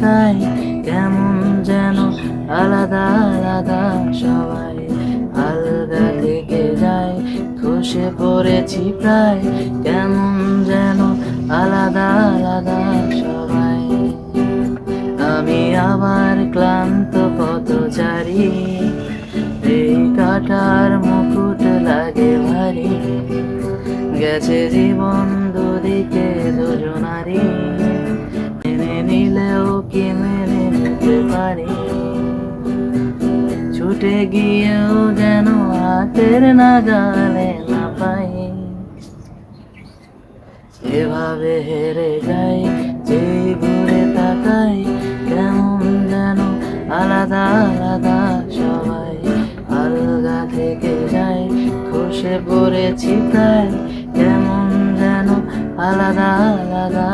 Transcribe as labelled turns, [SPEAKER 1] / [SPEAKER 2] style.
[SPEAKER 1] তাকাই কেমন যেন আলাদা আলাদা সবাই আলগা থেকে যায়। খসে পড়েছি প্রায়। কেমন যেন আলাদা আলাদা সবাই। আমি আবার ক্লান্ত পথচারী। এই কাটার মুকুট লাগে ভারী। গেছে জীবন দুদিকে নিলেও কি মেনে নিতে পারি ছুটে গিয়েও যেন হাতের নাগালে না পাই। এভাবে হেরে যাই, যে ঘুরে তাকাই, কেমন যেন আলাদা আলাদা সবাই। আলগা থেকে যাই, খসে পড়েছি প্রায় কেমন যেন আলাদা আলাদা